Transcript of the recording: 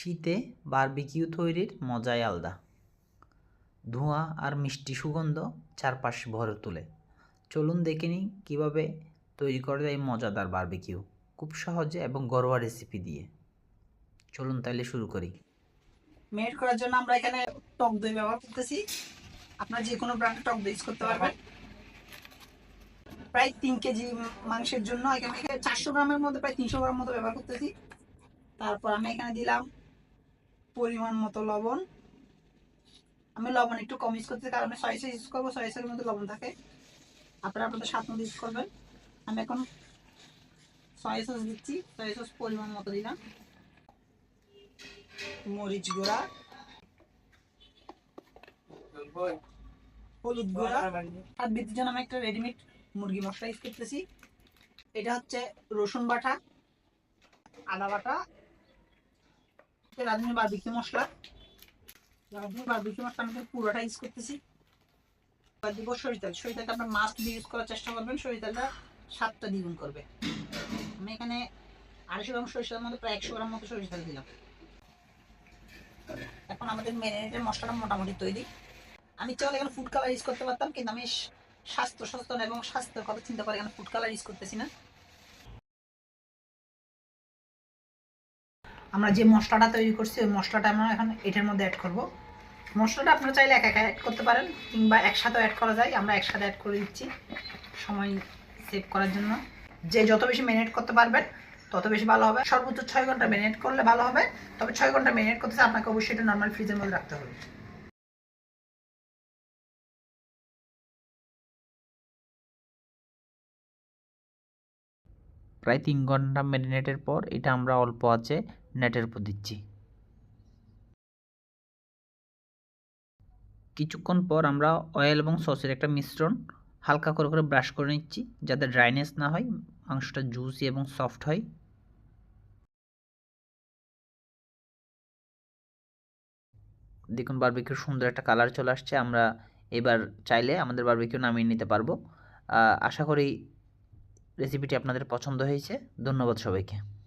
শীতে বারবিকিউ তৈরির মজাই আলাদা। ধোঁয়া আর মিষ্টি সুগন্ধ চারপাশ ভরে তোলে। চলুন দেখে নিই কীভাবে তৈরি করে এই মজাদার বারবিকিউ। খুব সহজে এবং ঘরোয়া রেসিপি দিয়ে। চলুন তাহলে শুরু করি। মেরিনেট করার জন্য আমরা এখানে টক দই ব্যবহার করতেছি। আপনারা যে কোনো ব্র্যান্ডের টক দই ইউজ করতে পারবেন। প্রায় তিন কেজি মাংসের জন্য এখানে চারশো গ্রামের মধ্যে, প্রায় তিনশো গ্রাম মতো ব্যবহার করতেছি। তারপর আমি এখানে দিলাম পরিমাণ মতো লবণ। আমি লবণ একটু কম ইউজ করতেছি, কারণ আমি সয়া ইউজ করব সয়া সসের মধ্যে লবণ থাকে। আপনারা আপনাদের স্বাদ মতো ইউজ করবেন। আমি এখন সয়া সস দিচ্ছি সয়া সস পরিমাণ মতো দিলাম। মরিচ গুঁড়া। হলুদ গুঁড়া। আর বৃদ্ধির জন্য আমি একটা রেডিমেড মুরগি মশলা ইউজ করতেছি। এটা হচ্ছে রসুন বাটা, আদা বাটা রাঁধুনি মশলা। রাঁধুনি মশলা আমি পুরোটা ইউজ করতেছি। এবার দিব সরিষ তেল। সরিষ তেলটা আপনার ইউজ করার চেষ্টা করবেন। সরিষ তেলটা স্বাদটা দ্বিগুণ করবে। আমি এখানে আড়াইশো গ্রাম সরিষ তেলের মধ্যে প্রায় একশো গ্রাম মতো সরিষ তেল দিলাম। এখন আমাদের ম্যারিনেটের মশলাটা মোটামুটি তৈরি। আমি চাইলে এখানে ফুড কালার ইউজ করতে পারতাম, কিন্তু আমি স্বাস্থ্য সচেতন এবং স্বাস্থ্যের কথা চিন্তা করে এখানে ফুড কালার ইউজ করতেছি না। আমরা যে মশলাটা তৈরি করছি, ওই মশলাটা আমরা এখন এটার মধ্যে অ্যাড করব। মশলাটা আপনারা চাইলে একা একা অ্যাড করতে পারেন, কিংবা একসাথে অ্যাড করা যায়। আমরা একসাথে অ্যাড করে দিচ্ছি সময় সেভ করার জন্য। যে যত বেশি ম্যারিনেট করতে পারবেন, তত বেশি ভালো হবে। সর্বোচ্চ ছয় ঘণ্টা ম্যারিনেট করলে ভালো হবে। তবে ছয় ঘণ্টা ম্যারিনেট করতে আপনাকে অবশ্যই এটা নর্মাল ফ্রিজের মধ্যে রাখতে হবে। প্রায় তিন ঘণ্টা ম্যারিনেটের পর এটা আমরা অল্প আছে নেটের উপর দিচ্ছি। কিছুক্ষণ পর আমরা অয়েল এবং সসের একটা মিশ্রণ হালকা করে করে ব্রাশ করে নিচ্ছি, যাতে ড্রাইনেস না হয়, মাংসটা জুসি এবং সফট হয়। দেখুন বারবিকিউর সুন্দর একটা কালার চলে আসছে। আমরা এবার চাইলে আমাদের বারবিকিউ নামিয়ে নিতে পারব। আশা করি রেসিপিটি আপনাদের পছন্দ হয়েছে। ধন্যবাদ সবাইকে।